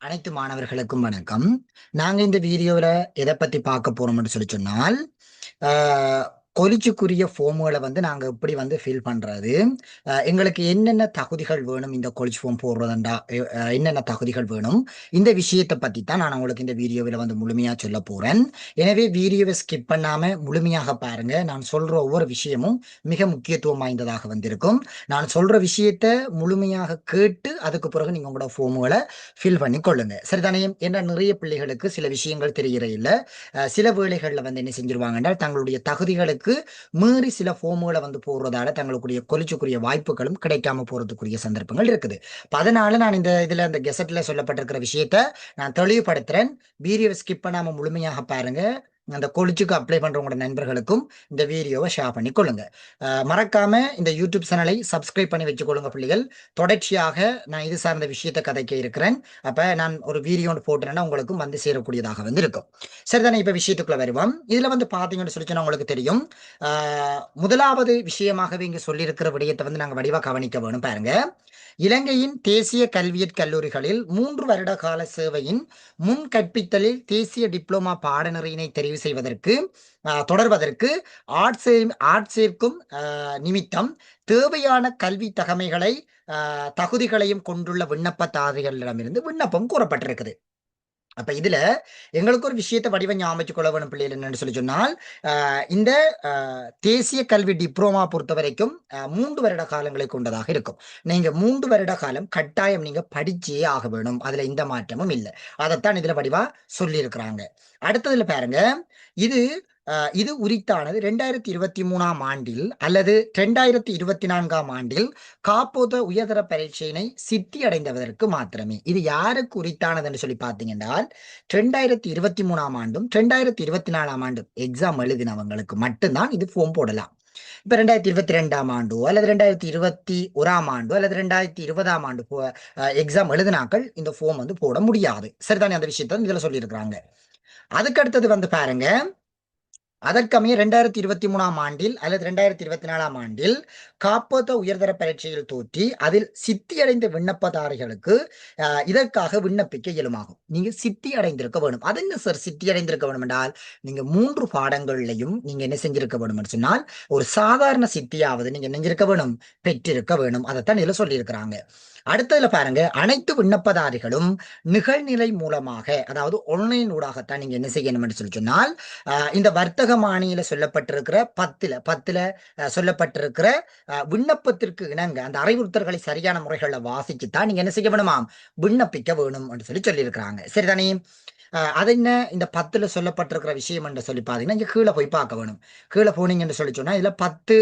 அனைத்து மாணவர்களுக்கும் வணக்கம். நாங்க இந்த வீடியோவில் எதை பத்தி பார்க்க போறோம்னு சொல்லி சொன்னால் கொலிச்சுக்குரிய ஃபார்முகளை வந்து நாங்கள் எப்படி வந்து ஃபில் பண்ணுறது எங்களுக்கு என்னென்ன தகுதிகள் வேணும் இந்த கொலிச்சு ஃபார்ம் போடுறதுண்டா? என்னென்ன தகுதிகள் வேணும்? இந்த விஷயத்தை பற்றி தான் நான் உங்களுக்கு இந்த வீடியோவில் வந்து முழுமையாக சொல்ல போகிறேன் எனவே வீடியோவை ஸ்கிப் பண்ணாமல் முழுமையாக பாருங்கள் நான் சொல்கிற ஒவ்வொரு விஷயமும் மிக முக்கியத்துவம் வாய்ந்ததாக வந்திருக்கும். நான் சொல்கிற விஷயத்தை முழுமையாக கேட்டு அதுக்கு பிறகு நீங்கள் உங்களோட ஃபார்முகளை ஃபில் பண்ணி கொள்ளுங்கள் சரிதானே? என்ன நிறைய பிள்ளைகளுக்கு சில விஷயங்கள் தெரிகிற இல்லை. சில வேலைகளில் வந்து என்ன செஞ்சிருவாங்கன்றால் தங்களுடைய தகுதிகளுக்கு அளவுக்கு மீறி சில ஃபோமுகளை வந்து போடுறதால தங்களுக்குரிய கொலிச்சுக்குரிய வாய்ப்புகளும் கிடைக்காம போறதுக்குரிய சந்தர்ப்பங்கள் இருக்குது. அதனால நான் இந்த இதுல இந்த கெசட்ல சொல்லப்பட்டிருக்கிற விஷயத்த நான் தெளிவுபடுத்துறேன். வீடியோ ஸ்கிப் பண்ணாம முழுமையாக பாருங்க. அந்த கொலிச்சுக்கு அப்ளை பண்ணுறவங்களோட நண்பர்களுக்கும் இந்த வீடியோவை ஷேர் பண்ணி கொள்ளுங்க. மறக்காம இந்த யூடியூப் சேனலை சப்ஸ்கிரைப் பண்ணி வச்சுக்கொள்ளுங்க பிள்ளைகள். தொடர்ச்சியாக நான் இது சார்ந்த விஷயத்தை கதைக்க இருக்கிறேன். அப்போ நான் ஒரு வீடியோ போட்டேன்னா உங்களுக்கும் வந்து சேரக்கூடியதாக வந்து இருக்கும் சரிதானே இப்போ விஷயத்துக்குள்ள வருவோம். இதில் வந்து பார்த்தீங்கன்னு சொல்லி உங்களுக்கு தெரியும். முதலாவது விஷயமாகவே இங்கே சொல்லியிருக்கிற விடயத்தை வந்து நாங்கள் வடிவாக கவனிக்க வேணும் பாருங்க. இலங்கையின் தேசிய கல்வியற் கல்லூரிகளில் மூன்று வருட கால சேவையின் முன் கற்பித்தலில் தேசிய டிப்ளோமா பாடநெறியினை தெரிவு செய்வதற்கு தொடர்வதற்கு ஆட்சே ஆட்சேர்க்கும் நிமித்தம் தேவையான கல்வி தகமைகளை தகுதிகளையும் கொண்டுள்ள விண்ணப்பதாரிகளிடமிருந்து விண்ணப்பம் கூறப்பட்டிருக்குது. அப்ப இதுல எங்களுக்கு ஒரு விஷயத்தை வடிவ ஞாபகம் கொள்ள வேணும் பிள்ளைகள் என்னன்னு சொல்லி சொன்னால் இந்த தேசிய கல்வி டிப்ளோமா பொறுத்த வரைக்கும் மூன்று வருட காலங்களை கொண்டதாக இருக்கும். நீங்க மூன்று வருட காலம் கட்டாயம் நீங்க படிச்சே ஆக வேணும். அதுல எந்த மாற்றமும் இல்லை. அதைத்தான் இதுல வடிவா சொல்லி இருக்கிறாங்க அடுத்ததுல பாருங்க. இது இது உரித்தானது ரெண்டாயிரத்தி இருபத்தி மூணாம் ஆண்டில் அல்லது ரெண்டாயிரத்தி இருபத்தி நான்காம் ஆண்டில் காப்போத உயர்தர பரீட்சையினை சித்தி அடைந்தவதற்கு மாத்திரமே. இது யாருக்கு உரித்தானதுன்னு சொல்லி பார்த்தீங்கன்னா ரெண்டாயிரத்தி இருபத்தி மூணாம் ஆண்டும் ரெண்டாயிரத்தி இருபத்தி நாலாம் ஆண்டும் எக்ஸாம் எழுதினவங்களுக்கு மட்டும்தான் இது ஃபோம் போடலாம். இப்ப ரெண்டாயிரத்தி இருபத்தி ரெண்டாம் ஆண்டோ அல்லது ரெண்டாயிரத்தி இருபத்தி ஓராம் ஆண்டோ அல்லது ரெண்டாயிரத்தி இருபதாம் ஆண்டு எக்ஸாம் எழுதினாக்கள் இந்த ஃபோம் வந்து போட முடியாது. சரிதானே? அந்த விஷயத்த இதுல சொல்லியிருக்கிறாங்க. அதுக்கு அடுத்தது வந்து பாருங்க அதற்கமைய ரெண்டாயிரத்தி இருபத்தி மூணாம் ஆண்டில் அல்லது ரெண்டாயிரத்தி இருபத்தி நாலாம் ஆண்டில் காப்போத்த உயர்தர பரீட்சையில் தோற்றி அதில் சித்தி அடைந்த விண்ணப்பதாரிகளுக்கு இதற்காக விண்ணப்பிக்க இயலுமாகும். நீங்க சித்தி அடைந்திருக்க வேணும். அது என்ன சார் சித்தி அடைந்திருக்க வேணும் என்றால் நீங்க மூன்று பாடங்கள்லையும் நீங்க என்ன செஞ்சிருக்க வேணும் சொன்னால் ஒரு சாதாரண சித்தியாவது நீங்க நெஞ்சிருக்க வேணும் பெற்றிருக்க வேணும். அதைத்தான் இதுல சொல்லியிருக்கிறாங்க. அடுத்ததுல பாருங்க அனைத்து விண்ணப்பதாரிகளும் நிகழ்நிலை மூலமாக அதாவது ஆன்லைன் ஊடாகத்தான் நீங்க என்ன செய்யணும்னு சொல்லி சொன்னால் இந்த வர்த்தக மானியில சொல்லப்பட்டிருக்கிற பத்துல பத்துல சொல்லப்பட்டிருக்கிற விண்ணப்பத்திற்கு இணங்க அந்த அறிவுறுத்தல்களை சரியான முறைகளில் வாசிச்சுத்தான் நீங்க என்ன செய்ய வேணுமாம்? விண்ணப்பிக்க வேணும் என்று சொல்லி சொல்லியிருக்கிறாங்க. சரிதானே? அது என்ன? இந்த பத்துல சொல்லப்பட்டிருக்கிற விஷயம் என்று சொல்லி பார்த்தீங்கன்னா இங்கே கீழே போய் பார்க்க வேணும். கீழே போனீங்கன்னு சொல்லி சொன்னா இதுல பத்து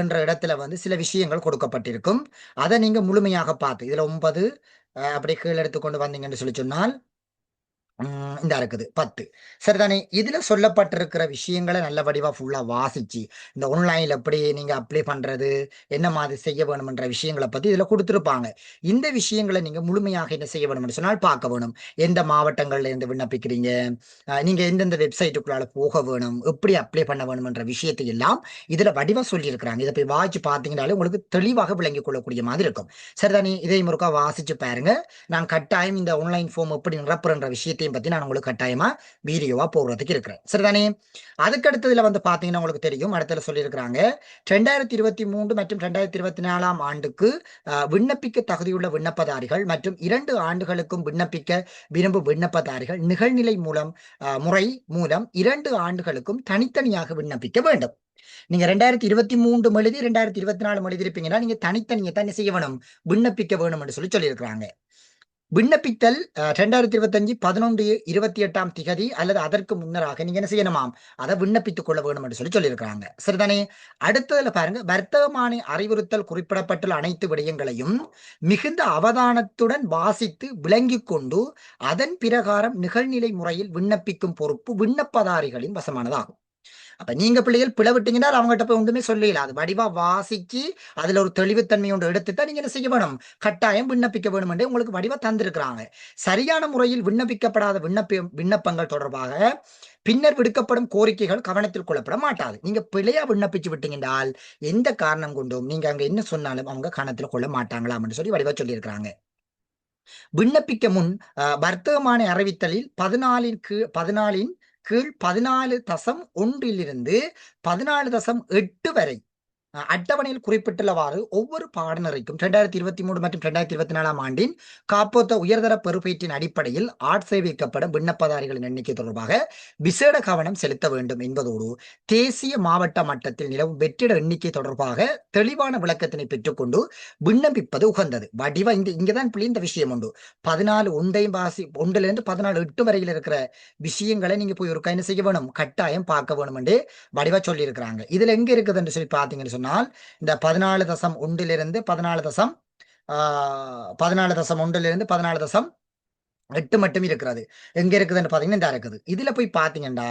என்ற இடத்துல வந்து சில விஷயங்கள் கொடுக்கப்பட்டிருக்கும். அதை நீங்க முழுமையாக பார்த்து இதுல ஒன்பது அப்படி கீழே எடுத்துக்கொண்டு வந்தீங்கன்னு சொல்லி சொன்னால் இந்த இருக்குது. பத்து. சரிதானே இதுல சொல்லப்பட்டிருக்கிற விஷயங்களை நல்ல வடிவா ஃபுல்லா வாசிச்சு இந்த ஆன்லைன்ல எப்படி நீங்க அப்ளை பண்றது என்ன மாதிரி செய்ய வேணும்ன்ற விஷயங்களை பத்தி இதுல கொடுத்துருப்பாங்க. இந்த விஷயங்களை நீங்க முழுமையாக என்ன செய்ய வேணும்னு சொன்னால் பார்க்க வேணும். எந்த மாவட்டங்கள்ல இருந்து விண்ணப்பிக்கிறீங்க? நீங்க எந்தெந்த வெப்சைட்டுக்குள்ளால போக வேணும்? எப்படி அப்ளை பண்ண வேணும்ன்ற விஷயத்தை எல்லாம் இதுல வடிவா சொல்லியிருக்கிறாங்க. இதை போய் வாசிச்சு பார்த்தீங்கன்னாலே உங்களுக்கு தெளிவாக விளங்கிக் கொள்ளக்கூடிய மாதிரி இருக்கும். சரிதானே இதை முருக்கா வாசிச்சு பாருங்க. நான் கட்டாயம் இந்த ஆன்லைன் ஃபார்ம் எப்படி நிரப்புறன்ற விஷயத்தை எல்லாத்தையும் பத்தி நான் உங்களுக்கு கட்டாயமா வீடியோவா போடுறதுக்கு இருக்கிறேன். சரிதானே? அதுக்கு அடுத்ததுல வந்து பாத்தீங்கன்னா உங்களுக்கு தெரியும். அடுத்ததுல சொல்லியிருக்கிறாங்க ரெண்டாயிரத்தி இருபத்தி மூன்று மற்றும் ரெண்டாயிரத்தி இருபத்தி நாலாம் ஆண்டுக்கு விண்ணப்பிக்க தகுதியுள்ள விண்ணப்பதாரிகள் மற்றும் இரண்டு ஆண்டுகளுக்கும் விண்ணப்பிக்க விரும்பும் விண்ணப்பதாரிகள் நிகழ்நிலை மூலம் முறை மூலம் இரண்டு ஆண்டுகளுக்கும் தனித்தனியாக விண்ணப்பிக்க வேண்டும். நீங்க ரெண்டாயிரத்தி இருபத்தி மூன்று எழுதி ரெண்டாயிரத்தி இருபத்தி நாலு எழுதி இருப்பீங்கன்னா நீங்க தனித்தனியை தான் செய்ய வேணும். விண்ணப்பிக்க வேணும் என்று சொல்லி சொல்லியிருக்கிறாங்க. விண்ணப்பித்தல் ரெண்டாயிரத்தி இருபத்தஞ்சு பதினொன்று இருபத்தி எட்டாம் திகதி அல்லது அதற்கு முன்னராக நீங்க என்ன செய்யணுமாம்? அதை விண்ணப்பித்துக் கொள்ள வேண்டும் என்று சொல்லி சொல்லியிருக்கிறாங்க. சரிதானே? அடுத்ததுல பாருங்க வர்த்தகமான அறிவுறுத்தல் குறிப்பிடப்பட்டுள்ள அனைத்து விடயங்களையும் மிகுந்த அவதானத்துடன் வாசித்து விளங்கி கொண்டு அதன் பிரகாரம் நிகழ்நிலை முறையில் விண்ணப்பிக்கும் பொறுப்பு விண்ணப்பதாரிகளின் வசமானதாகும். அப்ப நீங்க பிள்ளைகள் பிளவிட்டீங்கன்னா அவங்ககிட்ட போய் ஒன்றுமே சொல்லல. அது வடிவா வாசிச்சு அதுல ஒரு தெளிவுத்தன்மை ஒன்று எடுத்துட்டா நீங்க என்ன செய்ய வேணும்? கட்டாயம் விண்ணப்பிக்க வேணும் என்று உங்களுக்கு வடிவா தந்திருக்கிறாங்க. சரியான முறையில் விண்ணப்பிக்கப்படாத விண்ணப்ப விண்ணப்பங்கள் தொடர்பாக பின்னர் விடுக்கப்படும் கோரிக்கைகள் கவனத்தில் கொள்ளப்பட மாட்டாது. நீங்க பிழையா விண்ணப்பிச்சு விட்டீங்கன்றால் எந்த காரணம் கொண்டும் நீங்க அங்க என்ன சொன்னாலும் அவங்க கவனத்தில் கொள்ள மாட்டாங்களா அப்படின்னு சொல்லி வடிவா சொல்லியிருக்கிறாங்க. விண்ணப்பிக்க முன் அஹ், வர்த்தகமான அறிவித்தலில் பதினாலின் கீழ் பதினாலின் கீழ் பதினாலு தசம் ஒன்றிலிருந்து பதினாலு தசம் எட்டு வரை. அட்டவணையில் குறிப்பிட்டுள்ளவாறு ஒவ்வொரு பாடநெறிக்கும் இரண்டாயிரத்தி இருபத்தி மூணு மற்றும் இரண்டாயிரத்தி இருபத்தி நாலாம் ஆண்டின் காப்போத்த உயர்தர பெறுபேற்றின் அடிப்படையில் ஆட்சேபிக்கப்படும் விண்ணப்பதாரிகளின் எண்ணிக்கை தொடர்பாக விசேட கவனம் செலுத்த வேண்டும் என்பதோடு தேசிய மாவட்ட மட்டத்தில் நிலவும் வெற்றிட எண்ணிக்கை தொடர்பாக தெளிவான விளக்கத்தினை பெற்றுக்கொண்டு விண்ணப்பிப்பது உகந்தது. வடிவ இந்த இங்கதான் பிள்ளை இந்த விஷயம் உண்டு. பதினாலு ஒன்றையும் வாசி ஒன்றுல இருந்து பதினாலு எட்டு வரையில் இருக்கிற விஷயங்களை நீங்க போய் ஒரு கைன செய்ய வேணும்? கட்டாயம் பார்க்க வேணும் என்று வடிவா சொல்லி இருக்கிறாங்க இதுல எங்க இருக்குதுன்னு சொல்லி பாத்தீங்கன்னு சொன்னால் இந்த பதினாலு தசம் ஒன்றிலிருந்து பதினாலு தசம் ஆஹ் பதினாலு தசம் ஒன்றிலிருந்து பதினாலு தசம் எட்டு மட்டும் இருக்கிறது. எங்க இருக்குதுன்னு பாத்தீங்கன்னா இந்த இருக்குது. இதுல போய் பாத்தீங்கன்னா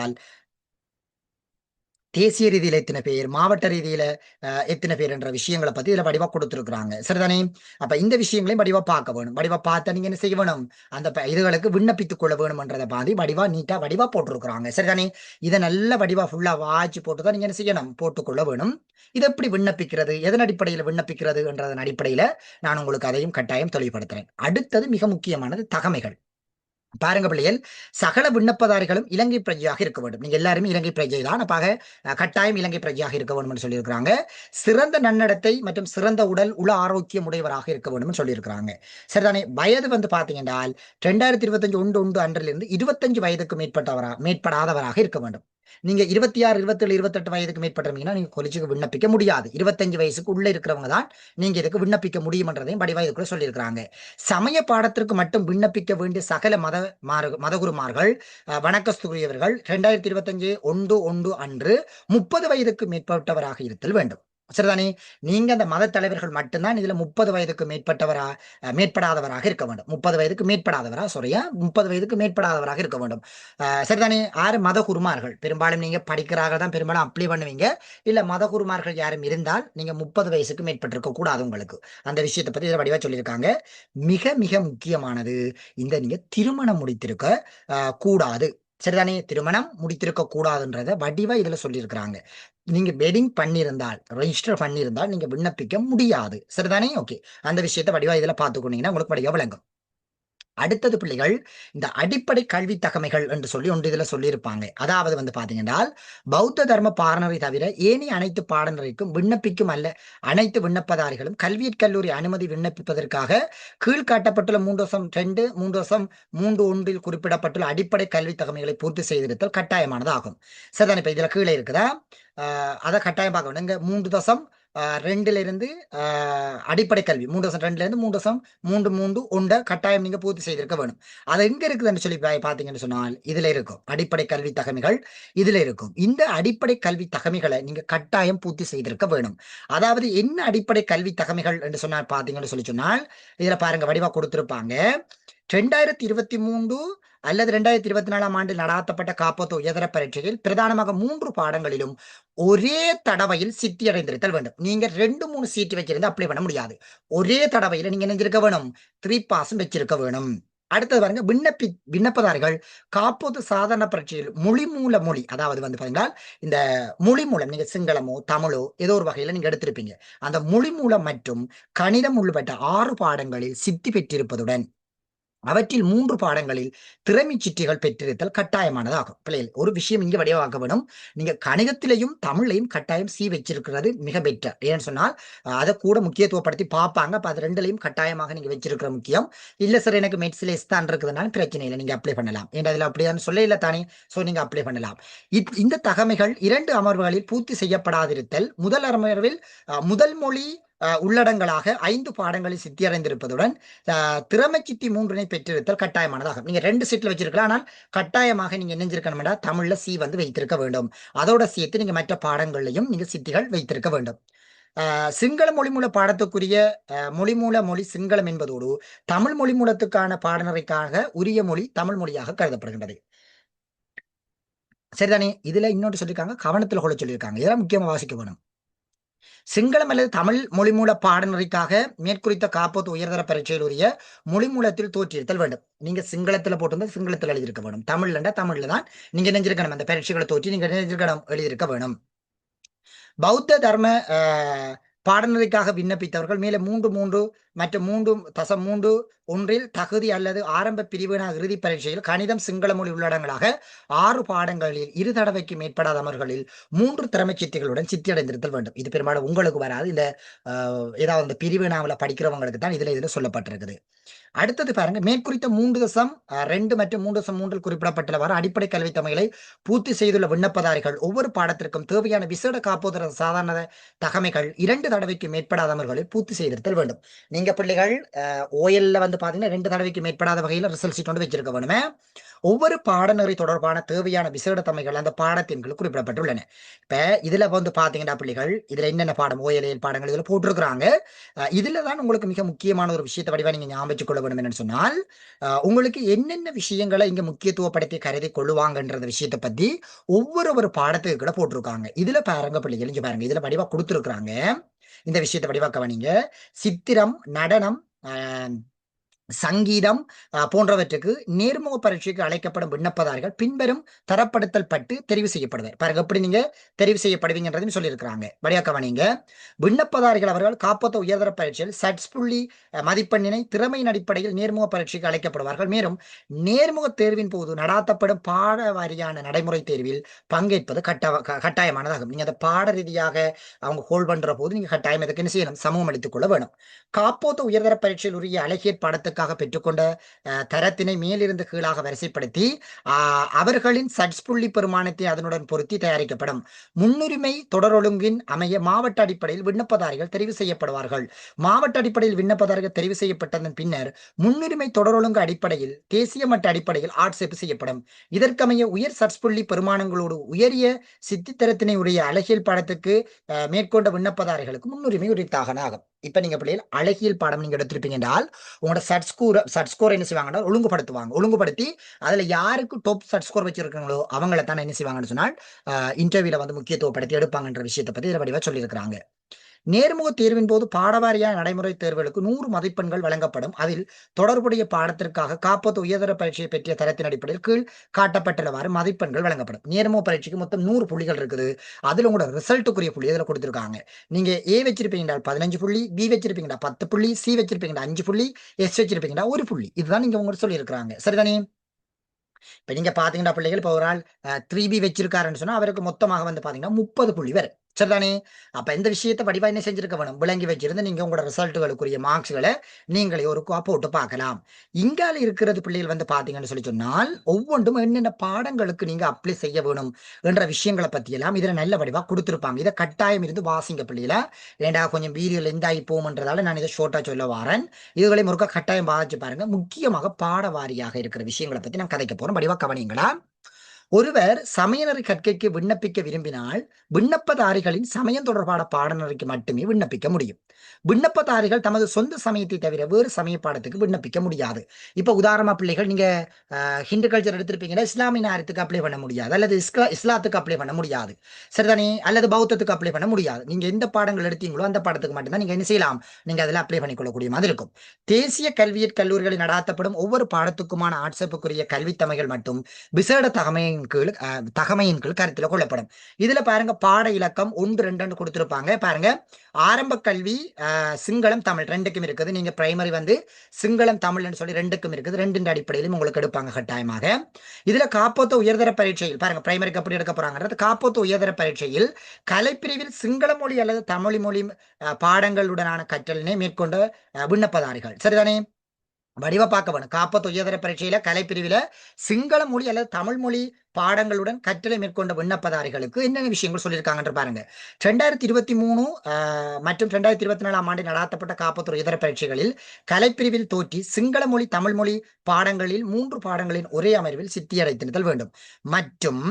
தேசிய ரீதியில எத்தனை பேர் மாவட்ட ரீதியில எத்தனை பேர் என்ற விஷயங்களை பத்தி இதுல வடிவா கொடுத்துருக்குறாங்க. சரிதானே? அப்ப இந்த விஷயங்களையும் வடிவா பார்க்க வேணும். வடிவா பார்த்தா நீங்க என்ன செய்ய வேணும் அந்த ப- இதுகளுக்கு விண்ணப்பித்துக் கொள்ள வேணும்ன்றதை பாதி வடிவா நீட்டா வடிவா போட்டிருக்கிறாங்க. சரிதானே? இதை நல்ல வடிவா ஃபுல்லா வாய்ச்சி போட்டுதான் நீங்க என்ன செய்யணும்? போட்டுக்கொள்ள வேணும். இது எப்படி விண்ணப்பிக்கிறது? எதன் அடிப்படையில் விண்ணப்பிக்கிறது? என்றதன் அடிப்படையில நான் உங்களுக்கு அதையும் கட்டாயம் தெளிவுபடுத்துறேன். அடுத்தது மிக முக்கியமானது தகமைகள். பாருங்க பிள்ளைகள் சகல விண்ணப்பதாரிகளும் இலங்கை பிரஜையாக இருக்க வேண்டும். நீங்க எல்லாருமே இலங்கை பிரஜை தான். அப்பாக கட்டாயம் இலங்கை பிரஜையாக இருக்க வேண்டும் சொல்லியிருக்கிறாங்க. சிறந்த நன்னடத்தை மற்றும் சிறந்த உடல் உள ஆரோக்கியம் உடையவராக இருக்க வேண்டும் சொல்லியிருக்கிறாங்க. சரிதானே? வயது வந்து பாத்தீங்கன்னா ரெண்டாயிரத்தி இருபத்தஞ்சு ஒன்று ஒன்று அன்றிலிருந்து இருபத்தஞ்சு வயதுக்கு மேற்பட்டவரா மேற்படாதவராக இருக்க வேண்டும். நீங்க இருபத்தி ஆறு இருபத்தேழு இருபத்தெட்டு வயதுக்கு மேற்பட்டிருந்தீங்கன்னா நீங்க கொலிஜுக்கு விண்ணப்பிக்க முடியாது. இருபத்தஞ்சு வயசுக்கு உள்ள இருக்கிறவங்க தான் நீங்க இதுக்கு விண்ணப்பிக்க முடியும்ன்றதையும் படிவா இதுக்குள்ள சொல்லியிருக்கிறாங்க. சமய பாடத்திற்கு மட்டும் விண்ணப்பிக்க வேண்டிய சகல மத மாறு மதகுருமார்கள் வணக்கஸ்துரியவர்கள் இரண்டாயிரத்தி இருபத்தஞ்சு ஒன்று ஒன்று அன்று முப்பது வயதுக்கு மேற்பட்டவராக இருத்தல் வேண்டும். சரிதானே? நீங்க அந்த மத தலைவர்கள் மட்டும்தான் இதுல முப்பது வயதுக்கு மேற்பட்டவரா மேற்படாதவராக இருக்க வேண்டும். முப்பது வயதுக்கு மேற்படாதவரா சொரியா முப்பது வயதுக்கு மேற்படாதவராக இருக்க வேண்டும். சரிதானே? ஆறு மத குருமார்கள். பெரும்பாலும் நீங்க படிக்கிறார்கள் தான் பெரும்பாலும் அப்ளை பண்ணுவீங்க. இல்ல மத குருமார்கள் யாரும் இருந்தால் நீங்க முப்பது வயசுக்கு மேற்பட்டிருக்க கூடாது உங்களுக்கு. அந்த விஷயத்தை பத்தி இதில் வடிவா சொல்லியிருக்காங்க. மிக மிக முக்கியமானது இந்த நீங்க திருமணம் முடித்திருக்க ஆஹ், கூடாது. சரிதானே? திருமணம் முடித்திருக்க கூடாதுன்றத வடிவா இதுல சொல்லியிருக்கிறாங்க. நீங்க பெடிங் பண்ணியிருந்தால் ரெஜிஸ்டர் பண்ணியிருந்தால் நீங்க விண்ணப்பிக்க முடியாது. சரிதானே? ஓகே அந்த விஷயத்தை வடிவா இதுல பார்த்துக்கொண்டீங்கன்னா உங்களுக்கு வடிவா விளங்கும். அடுத்தது பிள்ளைகள் இந்த அடிப்படை கல்வி தகமைகள் என்று சொல்லி ஒன்று இதில் சொல்லியிருப்பாங்க. அதாவது வந்து பார்த்தீங்கன்னா பௌத்த தர்ம பாடநெறி தவிர ஏனைய அனைத்து பாடநெறிக்கும் விண்ணப்பிக்கும் அல்ல அனைத்து விண்ணப்பதாரிகளும் கல்வியற் கல்லூரி அனுமதி விண்ணப்பிப்பதற்காக கீழ்காட்டப்பட்டுள்ள மூன்று வருஷம் ரெண்டு மூன்று வருஷம் மூன்று ஒன்றில் குறிப்பிடப்பட்டுள்ள அடிப்படை கல்வி தகமைகளை பூர்த்தி செய்திருத்தல் கட்டாயமானதாகும். சரிதான் இப்போ இதில் கீழே இருக்குதா? அதை கட்டாயம் பார்க்க வேண்டும். மூன்று தசம் ரெண்டுல இருந்து அடிப்படை கல்வி. மூன்று தசம் ரெண்டுல இருந்து மூன்று தசம் மூன்று மூன்று ஒன்றை கட்டாயம் நீங்க பூர்த்தி செய்திருக்க வேணும். அது எங்க இருக்குதுன்னு சொல்லி பாத்தீங்கன்னு சொன்னால் இதுல இருக்கும். அடிப்படை கல்வி தகமைகள் இதுல இருக்கும். இந்த அடிப்படை கல்வி தகமைகளை நீங்க கட்டாயம் பூர்த்தி செய்திருக்க வேணும். அதாவது என்ன அடிப்படை கல்வி தகமைகள் என்று சொன்னால் பாத்தீங்கன்னு சொல்லி சொன்னால் இதுல பாருங்க வடிவா கொடுத்திருப்பாங்க. ரெண்டாயிரத்தி இருபத்தி மூன்று அல்லது ரெண்டாயிரத்தி இருபத்தி நாலாம் ஆண்டில் நடாத்தப்பட்ட காப்பத்து உயர்தர பரீட்சையில் பிரதானமாக மூன்று பாடங்களிலும் ஒரே தடவையில் சித்தி அடைந்திருத்தல் வேண்டும். நீங்க ரெண்டு மூணு சீட்டு வச்சிருந்து அப்ளை பண்ண முடியாது. ஒரே தடவையில நீங்க நினைஞ்சிருக்க வேணும்? த்ரீ பாஸும் வச்சிருக்க வேணும். அடுத்தது பாருங்க விண்ணப்பி விண்ணப்பதாரிகள் காப்போது சாதாரண பரீட்சையில் மொழி மூல மொழி அதாவது வந்து பாத்தீங்கன்னா இந்த மொழி மூலம் நீங்க சிங்களமோ தமிழோ ஏதோ ஒரு வகையில நீங்க எடுத்திருப்பீங்க. அந்த மொழி மூலம் மற்றும் கணிதம் உள்ளிட்ட ஆறு பாடங்களில் சித்தி பெற்றிருப்பதுடன் அவற்றில் மூன்று பாடங்களில் திறமை சிற்றிகள் பெற்றிருத்தல் கட்டாயமானதாகும். பிள்ளைகள் ஒரு விஷயம் இங்கே வடிவாக்க வேணும் நீங்க கணிதத்திலையும் தமிழையும் கட்டாயம் சி வச்சிருக்கிறது மிக பெட்டர் ஏன்னு சொன்னால் அதை கூட முக்கியத்துவப்படுத்தி பார்ப்பாங்க. அப்போ அது ரெண்டுலையும் கட்டாயமாக நீங்க வச்சிருக்கிற முக்கியம். இல்ல சார் எனக்கு மெட்ஸ்ல எஸ் தான் இருக்குதுனால பிரச்சனை இல்லை. நீங்க அப்ளை பண்ணலாம். ஏன்னா அதில் அப்படியான்னு சொல்ல இல்லை தானே? சோ நீங்க அப்ளை பண்ணலாம். இந்த தகமைகள் இரண்டு அமர்வுகளில் பூர்த்தி செய்யப்படாதிருத்தல் முதல் அமர்வில் முதல் மொழி உள்ளடங்களாக ஐந்து பாடங்களில் சித்தியடைந்திருப்பதுடன் திறமை சித்தி மூன்றினை பெற்றிருத்தல் கட்டாயமானதாகும். நீங்க ரெண்டு செட்ல வச்சிருக்கலாம். ஆனால் கட்டாயமாக நீங்க நினைஞ்சிருக்கணும்டா தமிழ்ல சி வந்து வைத்திருக்க வேண்டும். அதோட சேர்த்து நீங்க மற்ற பாடங்கள்லையும் நீங்க சித்திகள் வைத்திருக்க வேண்டும். சிங்கள மொழி மூல பாடத்துக்குரிய அஹ், மொழி மூல மொழி சிங்களம் என்பதோடு தமிழ் மொழி மூலத்துக்கான பாடநரைக்காக உரிய மொழி தமிழ் மொழியாக கருதப்படுகின்றது. சரிதானே? இதுல இன்னொன்று சொல்லியிருக்காங்க கவனத்தில் கொள்ள சொல்லியிருக்காங்க இதெல்லாம் முக்கியமா வாசிக்க வேணும். சிங்களம் அல்லது தமிழ் மொழி மூல பாடநெறிக்காக மேற்குறித்த காப்போத்து உயர்தர பரீட்சையில் உரிய மொழி மூலத்தில் தோற்றியிருத்தல் வேண்டும். நீங்க சிங்களத்துல போட்டிருந்தா சிங்களத்தில் எழுதியிருக்க வேணும் தமிழ்லண்டா தமிழ்ல தான் நீங்க நினைஞ்சிருக்கணும் அந்த பரீட்சைகளை தோற்றி நீங்க நினைஞ்சிருக்கணும் எழுதியிருக்க வேணும் பௌத்த தர்ம பாடநெறிக்காக விண்ணப்பித்தவர்கள் மேலே மூன்று மூன்று மற்ற மூன்று தசம் மூன்று ஒன்றில் தகுதி அல்லது ஆரம்ப பிரிவினா இறுதி பரீட்சையில் கணிதம் சிங்கள மொழி உள்ளடங்களாக ஆறு பாடங்களில் இரு தடவைக்கு மேற்படாத அமர்களில் மூன்று திறமை சித்திகளுடன் சித்தியடைந்திருத்தல் வேண்டும். இது பெரும்பாலும் உங்களுக்கு வராது. இந்த ஏதாவது இந்த பிரிவினாவில் படிக்கிறவங்களுக்கு தான் இதுல இதுல சொல்லப்பட்டிருக்குது. அடுத்தது பாருங்க மேற்குறித்த மூன்று தசம் ரெண்டு மற்றும் மூன்று தசம் மூன்றில் குறிப்பிடப்பட்டுள்ளவாறு அடிப்படை கல்வி தமிழை பூர்த்தி செய்துள்ள விண்ணப்பதாரிகள் ஒவ்வொரு பாடத்திற்கும் தேவையான விசேட காப்போதர சாதாரண தகமைகள் இரண்டு தடவைக்கு மேற்படாதவர்களை பூர்த்தி செய்திருத்தல் வேண்டும். நீங்க பிள்ளைகள் ஓஎல்ல வந்து பாத்தீங்கன்னா ரெண்டு தடவைக்கு மேற்படாத வகையில் ரிசல்ட் ஷீட் வந்து வச்சிருக்க வேணுமே. ஒவ்வொரு பாடநெறி தொடர்பான தேவையான விசேட தமைகள் அந்த பாடத்தின்கள் குறிப்பிடப்பட்டுள்ளன. இப்ப இதுல வந்து பாத்தீங்கன்னா பிள்ளைகள் இதுல என்னென்ன பாடம் ஓஎல்ஏல் பாடங்கள் இதுல போட்டிருக்கிறாங்க. இதுல தான் உங்களுக்கு மிக முக்கியமான ஒரு விஷயத்தை வடிவா நீங்க ஞாபகம் கொள்ள வேண்டும் சொன்னால் உங்களுக்கு என்னென்ன விஷயங்களை இங்க முக்கியத்துவப்படுத்தி கருதி கொள்ளுவாங்கன்ற விஷயத்தை பத்தி ஒவ்வொரு ஒரு பாடத்துக்கு கூட போட்டிருக்காங்க. இதுல பாருங்க பிள்ளைகள் இங்க பாருங்க இதுல வடிவா கொடுத்துருக்குறாங்க. இந்த விஷயத்தை வடிவா கவனிங்க. சித்திரம் நடனம் சங்கீதம் போன்றவற்றுக்கு நேர்முக பரீட்சைக்கு அழைக்கப்படும் விண்ணப்பதாரிகள். பின்வரும் தரப்படுத்தல் பட்டு தெரிவு செய்யப்படுவார். பாருங்க எப்படி நீங்க தெரிவு செய்யப்படுவீங்கன்றதையும் சொல்லியிருக்கிறாங்க. வழியா கவனிங்க விண்ணப்பதாரிகள் அவர்கள் காப்பத்த உயர்தர பரீட்சையில் சட்ஸ் புள்ளி மதிப்பெண்ணினை திறமையின் அடிப்படையில் நேர்முக பரீட்சைக்கு அழைக்கப்படுவார்கள். மேலும் நேர்முக தேர்வின் போது நடாத்தப்படும் பாட வாரியான நடைமுறை தேர்வில் பங்கேற்பது கட்ட கட்டாயமானதாகும். நீங்க அதை பாட ரீதியாக அவங்க ஹோல்ட் பண்ற போது நீங்க கட்டாயம் இதுக்கு என்ன செய்யணும்? சமூகம் அளித்துக் கொள்ள வேணும். காப்போத்த உயர்தர பரீட்சையில் உரிய அழகியற் பாடத்துக்கு மாணவர்களுக்காக பெற்றுக்கொண்ட தரத்தினை மேலிருந்து கீழாக வரிசைப்படுத்தி அவர்களின் சட்ஸ்புள்ளி பெருமானத்தை அதனுடன் பொருத்தி தயாரிக்கப்படும். முன்னுரிமை தொடரொழுங்கின் அமைய மாவட்ட அடிப்படையில் விண்ணப்பதாரிகள் தெரிவு செய்யப்படுவார்கள். மாவட்ட அடிப்படையில் விண்ணப்பதாரிகள் தெரிவு செய்யப்பட்டதன் பின்னர் முன்னுரிமை தொடரொழுங்கு அடிப்படையில் தேசிய மட்ட அடிப்படையில் ஆட்சேப்பு செய்யப்படும். இதற்கமைய உயர் சட்ஸ்புள்ளி பெருமானங்களோடு உயரிய சித்தித்தரத்தினை உடைய அழகியல் பாடத்துக்கு மேற்கொண்ட விண்ணப்பதாரிகளுக்கு முன்னுரிமை உரித்தாகன ஆகும் இப்ப நீங்க பிள்ளைகள் அழகியல் பாடம் நீங்க எடுத்திருப்பீங்க என்றால் உங்களோட சட் ஸ்கோர் சட் ஸ்கோர் என்ன செய்வாங்கன்னா ஒழுங்குபடுத்துவாங்க. ஒழுங்குபடுத்தி அதுல யாருக்கு டாப் சட் ஸ்கோர் வச்சிருக்காங்களோ அவங்கள தானே என்ன செய்வாங்கன்னு சொன்னால் இன்டர்வியூல வந்து முக்கியத்துவப்படுத்தி எடுப்பாங்கன்ற விஷயத்தை பத்தி இதில் வடிவா சொல்லியிருக்கிறாங்க. நேர்முக தேர்வின் போது பாடவாரியான நடைமுறை தேர்வுகளுக்கு நூறு மதிப்பெண்கள் வழங்கப்படும். அதில் தொடர்புடைய பாடத்திற்காக காப்பத்து உயர்தர பரீட்சையை பெற்ற தரத்தின் அடிப்படையில் கீழ் காட்டப்பட்டுள்ளவாறு மதிப்பெண்கள் வழங்கப்படும். நேர்முக பரீட்சைக்கு மொத்தம் நூறு புள்ளிகள் இருக்குது. அதில் உங்களோட ரிசல்ட்டுக்குரிய புள்ளி இதில் கொடுத்துருக்காங்க. நீங்க ஏ வச்சிருப்பீங்கடா பதினஞ்சு புள்ளி பி வச்சிருப்பீங்கடா பத்து புள்ளி சி வச்சிருப்பீங்கடா அஞ்சு புள்ளி எஸ் வச்சிருப்பீங்கடா ஒரு புள்ளி. இதுதான் நீங்க உங்களுக்கு சொல்லியிருக்கிறாங்க. சரிதானே? இப்ப நீங்க பாத்தீங்கன்னா பிள்ளைகள் இப்போ ஒரு ஆள் த்ரீ பி வச்சிருக்காருன்னு சொன்னா அவருக்கு மொத்தமாக வந்து பாத்தீங்கன்னா முப்பது புள்ளி வரும் சரிதானே? அப்ப இந்த விஷயத்தை வடிவா என்ன செஞ்சிருக்க வேணும்? விளங்கி வச்சிருந்து நீங்க உங்களோட ரிசல்ட்டுகளுக்குரிய மார்க்ஸ்களை நீங்களே ஒரு போட்டு பார்க்கலாம். இங்கால இருக்கிறது பிள்ளைகள் வந்து பாத்தீங்கன்னு சொல்லி சொன்னால் ஒவ்வொன்றும் என்னென்ன பாடங்களுக்கு நீங்க அப்ளை செய்ய வேணும் என்ற விஷயங்களை பத்தி எல்லாம் இதுல நல்ல வடிவா கொடுத்துருப்பாங்க. இதை கட்டாயம் இருந்து வாசிங்க பிள்ளைகள. ஏண்டா கொஞ்சம் வீடியோல எந்தாகி போகும்ன்றதால நான் இதை ஷோர்ட்டா சொல்ல வரேன். இதுகளையும் முறுக்க கட்டாயம் பாதிச்சு பாருங்க. முக்கியமாக பாட வாரியாக இருக்கிற விஷயங்களை பத்தி நான் கதைக்க போறோம் வடிவா கவனிங்களா ஒருவர் சமயநெறி கற்கைக்கு விண்ணப்பிக்க விரும்பினால் விண்ணப்பதாரிகளின் சமயம் தொடர்பான பாடநெறிக்கு மட்டுமே விண்ணப்பிக்க முடியும். விண்ணப்பதாரிகள் தமது சொந்த சமயத்தை தவிர வேறு சமய பாடத்துக்கு விண்ணப்பிக்க முடியாது. இப்ப உதாரணமா பிள்ளைகள் நீங்க ஹிந்து கல்ச்சர் எடுத்திருப்பீங்கன்னா இஸ்லாமிய நேரத்துக்கு அப்ளை பண்ண முடியாது அல்லது இஸ்லா இஸ்லாத்துக்கு அப்ளை பண்ண முடியாது. சரிதானே? அல்லது பௌத்தத்துக்கு அப்ளை பண்ண முடியாது. நீங்க எந்த பாடங்கள் எடுத்தீங்களோ அந்த பாடத்துக்கு மட்டும்தான் நீங்க என்ன செய்யலாம்? நீங்க அதில் அப்ளை பண்ணிக்கொள்ளக்கூடிய மாதிரி இருக்கும். தேசிய கல்வியற் கல்லூரிகளில் நடாத்தப்படும் ஒவ்வொரு பாடத்துக்குமான ஆட்சேப்புக்குரிய கல்வித்தமைகள் மட்டும் விசேட தகமையின் கீழ் தகமையின் கீழ் கருத்தில் கொள்ளப்படும். இதுல பாருங்க பாட இலக்கம் ஒன்று ரெண்டுன்னு கொடுத்துருப்பாங்க. பாருங்க ஆரம்ப கல்வி சிங்களம் தமிழ் ரெண்டுக்கும் இருக்குது. நீங்க பிரைமரி வந்து சிங்களம் தமிழ்னு சொல்லி ரெண்டுக்கும் இருக்குது. ரெண்டு அடிப்படையிலும் உங்களுக்கு எடுப்பாங்க கட்டாயமாக. இதுல காப்போத்த உயர்தர பரீட்சையில் பாருங்க பிரைமரிக்கு எப்படி எடுக்க போறாங்கன்றது காப்போத்த உயர்தர பரீட்சையில் கலைப்பிரிவில் சிங்கள மொழி அல்லது தமிழ் மொழி பாடங்களுடனான கற்றலினை மேற்கொண்ட விண்ணப்பதாரிகள். சரிதானே? வடிவ பார்க்க வேணும் காப்பத்து உயர்தர பரீட்சையில கலைப்பிரிவில சிங்கள மொழி அல்லது தமிழ் மொழி பாடங்களுடன் கற்றலை மேற்கொண்ட விண்ணப்பதாரிகளுக்கு என்னென்ன விஷயங்கள் சொல்லியிருக்காங்கன்ற பாருங்க. ரெண்டாயிரத்தி இருபத்தி மூணு மற்றும் ரெண்டாயிரத்தி இருபத்தி நாலாம் ஆண்டு நடாத்தப்பட்ட காப்பத்துறை இதர பரீட்சைகளில் கலைப்பிரிவில் தோற்றி சிங்கள மொழி தமிழ் மொழி பாடங்களில் மூன்று பாடங்களின் ஒரே அமர்வில் சித்தியடைத்திருத்தல் வேண்டும். மற்றும்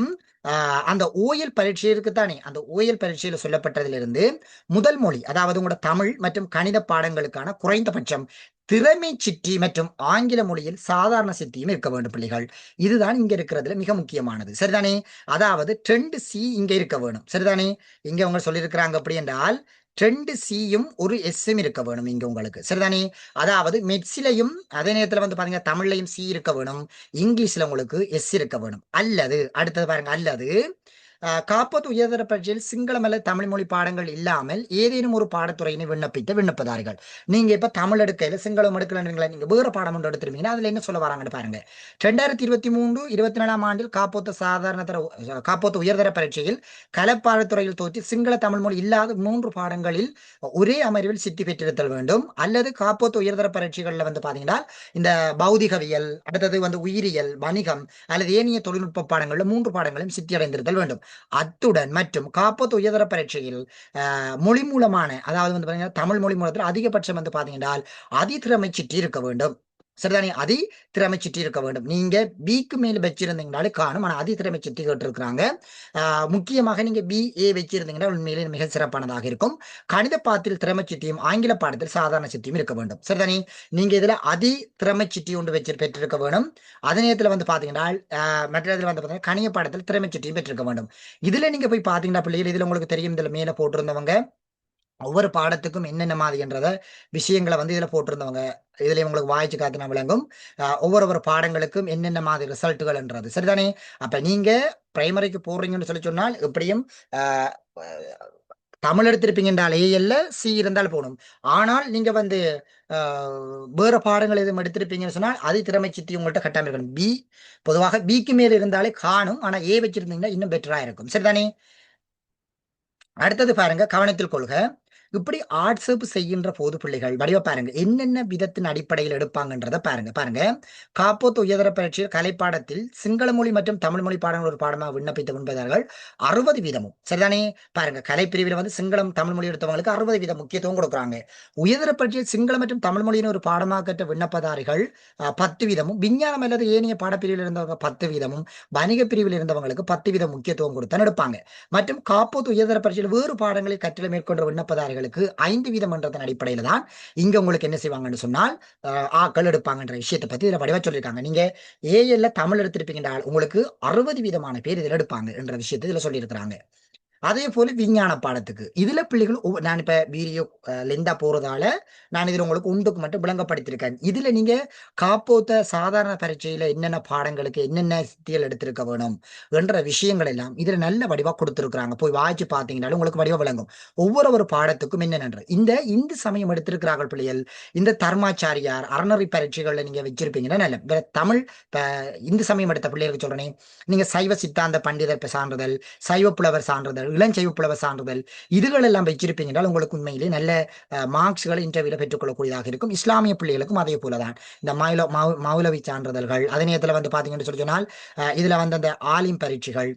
அந்த ஓயல் பரீட்சை இருக்குத்தானே அந்த ஓயல் பரீட்சையில் சொல்லப்பட்டதிலிருந்து முதல் மொழி அதாவது உங்களோட தமிழ் மற்றும் கணித பாடங்களுக்கான குறைந்தபட்சம் திறமை சிற்றி மற்றும் ஆங்கில மொழியில் சாதாரண சித்தியும் இருக்க வேண்டும் பிள்ளைகள். இதுதான் இங்க இருக்கிறதுல மிக முக்கியமானது. சரிதானே? அதாவது ட்ரெண்ட் சி இங்க இருக்க வேணும். சரிதானே? இங்க அவங்க சொல்லியிருக்கிறாங்க அப்படி என்றால் ட்ரெண்ட் சியும் ஒரு எஸ்ஸும் இருக்க வேணும் இங்க உங்களுக்கு. சரிதானே? அதாவது மெட்ஸிலையும் அதே நேரத்துல வந்து பாத்தீங்கன்னா தமிழ்லையும் சி இருக்க வேணும். இங்கிலீஷ்ல உங்களுக்கு எஸ் இருக்க வேணும். அல்லது அடுத்தது பாருங்க அல்லது அஹ், உயர்தர பரீட்சையில் சிங்களம் அல்லது தமிழ் மொழி பாடங்கள் இல்லாமல் ஏதேனும் ஒரு பாடத்துறையினை விண்ணப்பித்த விண்ணப்பதார்கள். நீங்க இப்ப தமிழ் எடுக்கல சிங்களம் எடுக்கலன்றீங்களா நீங்க வேற பாடம் ஒன்று எடுத்திருப்பீங்கன்னா அதுல என்ன சொல்ல வராங்கன்னு பாருங்க. ரெண்டாயிரத்தி இருபத்தி மூன்று இருபத்தி நாலாம் ஆண்டில் காப்போத்த சாதாரண தர காப்போத்த உயர்தர பரீட்சையில் கலப்பாடத்துறையில் தோற்றி சிங்கள தமிழ் மொழி இல்லாத மூன்று பாடங்களில் ஒரே அமர்வில் சித்தி பெற்றிருத்தல் வேண்டும். அல்லது காப்போத்த உயர்தர பரீட்சைகள்ல வந்து பாத்தீங்கன்னா இந்த பௌதிகவியல் அடுத்தது வந்து உயிரியல் வணிகம் அல்லது ஏனைய தொழில்நுட்ப பாடங்கள்ல மூன்று பாடங்களும் சித்தி அடைந்திருத்தல் வேண்டும். அத்துடன் மற்றும் காப்போத்த உயர்தர பரீட்சையில் மொழி மூலமான அதாவது வந்து பாத்தீங்கன்னா தமிழ் மொழி மூலத்தில் அதிகபட்சம் வந்து பாத்தீங்கன்னா அதிதிறமை சிற்றி இருக்க வேண்டும். சரிதானே அதி திறமை சுற்றி இருக்க வேண்டும். நீங்க பிக்கு மேல் வச்சிருந்தீங்கனாலே காணும். ஆனா அதி திறமை சுற்றி கேட்டிருக்கிறாங்க. முக்கியமாக நீங்க பி ஏ வச்சிருந்தீங்கன்னா உண்மையிலே மிக சிறப்பானதாக இருக்கும். கணித பாடத்தில் திறமை சுற்றியும் ஆங்கில பாடத்தில் சாதாரண சுற்றியும் இருக்க வேண்டும். சரிதானே நீங்க இதுல அதி திறமை சுற்றி ஒன்று வச்சு பெற்றிருக்க வேண்டும் அதே நேரத்துல வந்து பாத்தீங்கன்னா மற்ற இதுல வந்து பாத்தீங்கன்னா கணித பாடத்தில் திறமை சுற்றியும் பெற்றிருக்க வேண்டும். இதுல நீங்க போய் பாத்தீங்கன்னா பிள்ளைகள் இதுல உங்களுக்கு தெரியும். இதுல மேல போட்டிருந்தவங்க ஒவ்வொரு பாடத்துக்கும் என்னென்ன மாதிரின்றத விஷயங்களை வந்து இதில் போட்டிருந்தவங்க. இதுல உங்களுக்கு வாய்ச்சி காத்தினா விளங்கும். ஒவ்வொரு ஒரு பாடங்களுக்கும் என்னென்ன மாதிரி ரிசல்ட்டுகள்ன்றது. சரிதானே? அப்ப நீங்க பிரைமரிக்கு போடுறீங்கன்னு சொல்லி சொன்னால் எப்படியும் தமிழ் எடுத்திருப்பீங்க என்றால் ஏஎல்ல சி இருந்தால் போகணும் ஆனால் நீங்க வந்து வேறு வேற பாடங்கள் எதுவும் எடுத்திருப்பீங்கன்னு சொன்னால் அது திறமை சித்தி உங்கள்கிட்ட கட்டாமல் இருக்கணும். பி பொதுவாக பிக்கு மேல இருந்தாலே காணும். ஆனா ஏ வச்சிருந்தீங்கன்னா இன்னும் பெட்டரா இருக்கும். சரிதானே? அடுத்தது பாருங்க கவனத்தில் கொள்க. இப்படி ஆட்சேப் செய்கின்ற போது பிள்ளைகள் வடிவ பாருங்க என்னென்ன விதத்தின் அடிப்படையில் எடுப்பாங்கன்றத பாருங்க பாருங்க. காப்போத்து உயர்தர பயிற்சியில் கலைப்பாடத்தில் சிங்கள மொழி மற்றும் தமிழ் மொழி பாடங்கள் ஒரு பாடமாக விண்ணப்பித்த விண்ணப்பதார்கள் அறுபது வீதமும். சரிதானே? பாருங்க கலை பிரிவில் வந்து சிங்களம் தமிழ் மொழி எடுத்தவங்களுக்கு அறுபது வீதம் முக்கியத்துவம் கொடுக்குறாங்க. உயர்தர பயிற்சியில் சிங்களம் மற்றும் தமிழ் மொழியின் ஒரு பாடமாக கற்ற விண்ணப்பதாரிகள் பத்து வீதமும். விஞ்ஞானம் அல்லது ஏனைய பாடப்பிரிவில் இருந்தவங்க பத்து வீதமும். வணிக பிரிவில் இருந்தவங்களுக்கு பத்து வீதம் முக்கியத்துவம் கொடுத்தான் எடுப்பாங்க. மற்றும் காப்போத்து உயர்தர பயிற்சியில் வேறு பாடங்களை கற்றலை மேற்கொண்ட விண்ணப்பதாரிகள் விண்ணப்பதாரிகளுக்கு ஐந்து வீதம் என்றதன் அடிப்படையில தான் இங்க உங்களுக்கு என்ன செய்வாங்கன்னு சொன்னால் ஆக்கள் எடுப்பாங்கன்ற விஷயத்தை பத்தி இதுல வடிவா சொல்லியிருக்காங்க. நீங்க ஏஎல்ல தமிழ் எடுத்திருப்பீங்கன்றால் உங்களுக்கு அறுபது வீதமான பேர் இதுல எடுப்பாங்க என்ற விஷயத்தை இதுல சொல்லியிருக்கிறாங்க. அதே போல விஞ்ஞான பாடத்துக்கு. இதுல பிள்ளைகள் நான் இப்ப வீடியோ லெந்தா போறதால நான் இதுல உங்களுக்கு உண்டுக்கு மட்டும் விளங்கப்படுத்திருக்கேன். இதுல நீங்க காப்போத்த சாதாரண பரீட்சையில என்னென்ன பாடங்களுக்கு என்னென்ன சித்திகள் எடுத்திருக்க வேணும் என்ற விஷயங்கள் எல்லாம் இதுல நல்ல வடிவா கொடுத்திருக்கிறாங்க. போய் வாய்ச்சி பார்த்தீங்கன்னாலும் உங்களுக்கு வடிவா விளங்கும். ஒவ்வொரு ஒரு பாடத்துக்கும் என்னென்ன இந்த இந்து சமயம் எடுத்திருக்கிறார்கள் பிள்ளைகள் இந்த தர்மாச்சாரியார் அறநெறி பரீட்சைகள்ல நீங்க வச்சிருப்பீங்கன்னா நல்ல. தமிழ் இந்து சமயம் எடுத்த பிள்ளைகளுக்கு சொல்றேனே நீங்க சைவ சித்தாந்த பண்டிதர் சான்றிதழ் சைவ புலவர் சான்றிதழ் இளஞ்செய் புலவர் சான்றிதழ். இதுகள் எல்லாம் வச்சிருப்பீங்கன்றால் உங்களுக்கு உண்மையிலே நல்ல மார்க்ஸ்களை இன்டர்வியூல பெற்றுக்கொள்ளக்கூடியதாக இருக்கும். இஸ்லாமிய பிள்ளைகளுக்கும் அதே போலதான். இந்த மௌல மௌலவி சான்றிதழ்கள் அதே நேரத்தில் வந்து பாத்தீங்கன்னு சொல்லி சொன்னால் அஹ், இதுல வந்து அந்த ஆலிம் பரீட்சைகள்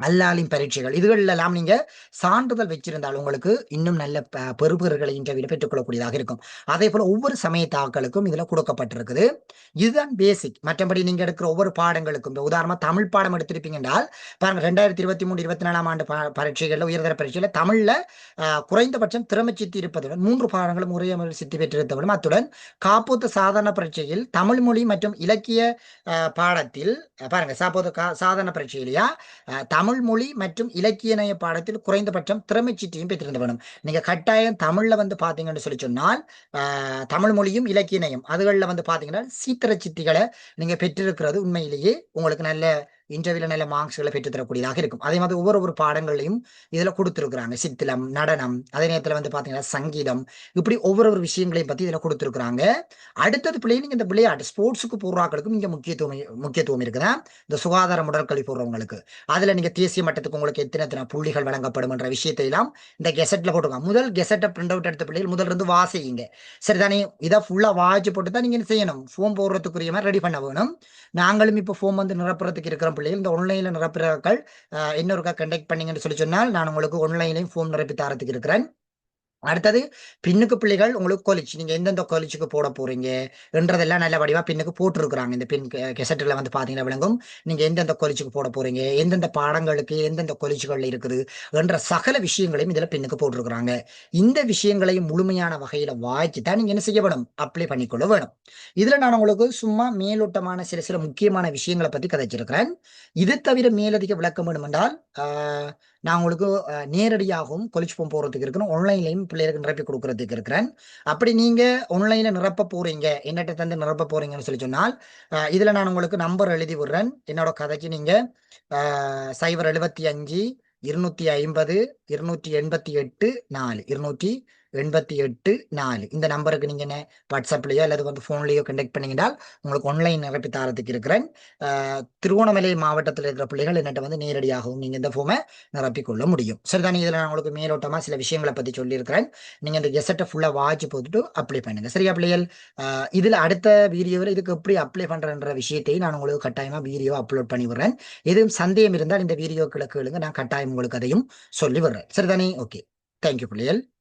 அல்லாலின் பரீட்சைகள். இதுகள் எல்லாம் நீங்க சான்றிதழ் வச்சிருந்தால் உங்களுக்கு இன்னும் நல்ல ப- பெறுபேறுகளை இன்டர்வியூல பெற்றுக்கொள்ளக்கூடியதாக இருக்கும். அதே போல ஒவ்வொரு சமய தாக்களுக்கும் இதுல கொடுக்கப்பட்டிருக்குது. இதுதான் பேசிக் மற்றபடி நீங்க எடுக்கிற ஒவ்வொரு பாடங்களுக்கும் உதாரணமா தமிழ் பாடம் எடுத்திருப்பீங்க என்றால் பாருங்க ரெண்டாயிரத்தி இருபத்தி மூணு இருபத்தி நாலாம் ஆண்டு பரீட்சைகள்ல உயர்தர பரீட்சையில தமிழ்ல குறைந்தபட்சம் திறமை சித்தி இருப்பதுடன் மூன்று பாடங்களும் ஒரே முறையில் சித்தி பெற்றிருத்தவுடன் அத்துடன் காப்போத்து சாதாரண பரீட்சையில் தமிழ் மொழி மற்றும் இலக்கிய பாடத்தில் பாருங்க சாப்போத்து சாதாரண பரீட்சையிலையா அஹ், தமிழ் மொழி மற்றும் இலக்கிய நய பாடத்தில் குறைந்தபட்சம் திறமை சீட்டையும் பெற்றிருந்த வேணும் நீங்க கட்டாயம் தமிழ்ல வந்து பாத்தீங்கன்னு சொல்லி சொன்னால் ஆஹ், தமிழ் மொழியும் இலக்கிய நயம் அதுகளில் வந்து பாத்தீங்கன்னா சீத்திர சித்திகளை நீங்க பெற்றிருக்கிறது உண்மையிலேயே உங்களுக்கு நல்ல இன்டர்வியூல நல்ல மார்க்ஸ்களை பெற்றுத்தரக்கூடியதாக இருக்கும். அதே மாதிரி ஒவ்வொரு ஒரு பாடங்களையும் இதுல கொடுத்துருக்குறாங்க. சித்திலம் நடனம் அதே நேரத்துல வந்து பாத்தீங்கன்னா சங்கீதம் இப்படி ஒவ்வொரு ஒரு விஷயங்களையும் பத்தி இதுல கொடுத்துருக்குறாங்க. அடுத்தது பிள்ளை நீங்க இந்த விளையாட்டு ஸ்போர்ட்ஸுக்கு போடுறாக்களுக்கும் இங்க முக்கியத்துவம் முக்கியத்துவம் இருக்குதா? இந்த சுகாதார உடற்கல்வி போடுறவங்களுக்கு. அதுல நீங்க தேசிய மட்டத்துக்கு உங்களுக்கு எத்தனை எத்தனை புள்ளிகள் வழங்கப்படும் என்ற விஷயத்தை எல்லாம் இந்த கெசட்ல போட்டுருக்காங்க. முதல் கெசட்டை பிரிண்ட் அவுட் எடுத்த பிள்ளைகள் முதல்ல இருந்து வாசிங்க. சரிதானே? இதை ஃபுல்லா வாய்ச்சி போட்டு தான் நீங்க செய்யணும்? ஃபோம் போடுறதுக்குரிய மாதிரி ரெடி பண்ண வேணும். நாங்களும் இப்போ ஃபோம் வந்து நிரப்புறதுக்கு இருக்கிற பிள்ளைகள் இந்த ஆன்லைன்ல நிரப்புறவர்கள் இன்னொருக்கா கண்டக்ட் பண்ணீங்கன்னு சொல்லி சொன்னால் நான் உங்களுக்கு ஆன்லைன்லையும் ஃபோன் நிரப்பி தரத்துக்கு இருக்கிறேன். அடுத்தது பின்னுக்கு பிள்ளைகள் உங்களுக்கு காலேஜ் நீங்க எந்தெந்த காலேஜுக்கு போட போறீங்க? என்றதெல்லாம் நல்ல வடிவா பின்னுக்கு போட்டிருக்கிறாங்க. இந்த பின் கெசட்டில் வந்து பாத்தீங்கன்னா விளங்கும். நீங்க எந்தெந்த காலேஜுக்கு போட போறீங்க? எந்தெந்த பாடங்களுக்கு எந்தெந்த காலேஜுகள்ல இருக்குது? என்ற சகல விஷயங்களையும் இதுல பின்னுக்கு போட்டிருக்கிறாங்க. இந்த விஷயங்களையும் முழுமையான வகையில வாய்ச்சி தான் நீங்க என்ன செய்ய வேணும்? அப்ளை பண்ணிக்கொள்ள வேணும். இதுல நான் உங்களுக்கு சும்மா மேலோட்டமான சில சில முக்கியமான விஷயங்களை பத்தி கதைச்சிருக்கிறேன். இது தவிர மேலதிக விளக்கம் வேணும் என்றால் ஆஹ், நான் உங்களுக்கு நேரடியாகவும் கொலிச்சு ஃபார்ம் போகிறதுக்கு இருக்கிறேன். ஆன்லைன்லையும் பிள்ளைகளுக்கு நிரப்பி கொடுக்கறதுக்கு இருக்கிறேன். அப்படி நீங்கள் ஆன்லைனில் நிரப்ப போகிறீங்க என்னட்ட தந்து நிரப்ப போகிறீங்கன்னு சொல்லி சொன்னால் இதில் நான் உங்களுக்கு நம்பர் எழுதி விடுறேன். என்னோட கதைக்கு நீங்கள் சைபர் எழுபத்தி அஞ்சு இருநூத்தி ஐம்பது இருநூற்றி எண்பத்தி எட்டு நாலு. இருநூற்றி எண்பத்தி எட்டு நாலு. இந்த நம்பருக்கு நீங்கள் என்ன? வாட்ஸ்அப்லையோ அல்லது வந்து ஃபோன்லேயோ கண்டெக்ட் பண்ணிங்கன்னால் உங்களுக்கு ஆன்லைன் நிரப்பி தாரத்துக்கு இருக்கிறேன். திருவோணமலை மாவட்டத்தில் இருக்கிற பிள்ளைகள் என்னட்ட வந்து நேரடியாகவும் நீங்கள் இந்த ஃபார்மை நிரப்பிக்கொள்ள முடியும். சரிதானே இதில் நான் உங்களுக்கு மேலோட்டமாக சில விஷயங்களை பற்றி சொல்லியிருக்கிறேன். நீங்கள் இந்த கெசட்டை ஃபுல்லாக வாட்ச் போட்டுட்டு அப்ளை பண்ணுங்க. சரியா பிள்ளைகள்? இதில் அடுத்த வீடியோவில் இதுக்கு எப்படி அப்ளை பண்ணுறன்ற விஷயத்தையும் நான் உங்களுக்கு கட்டாயமாக வீடியோ அப்லோட் பண்ணி விடுறேன். எதுவும் சந்தேகம் இருந்தால் இந்த வீடியோ கிழக்கு நான் கட்டாயம் உங்களுக்கு அதையும் சொல்லி விடுறேன் சரிதானே? ஓகே தேங்க்யூ பிள்ளைகள்.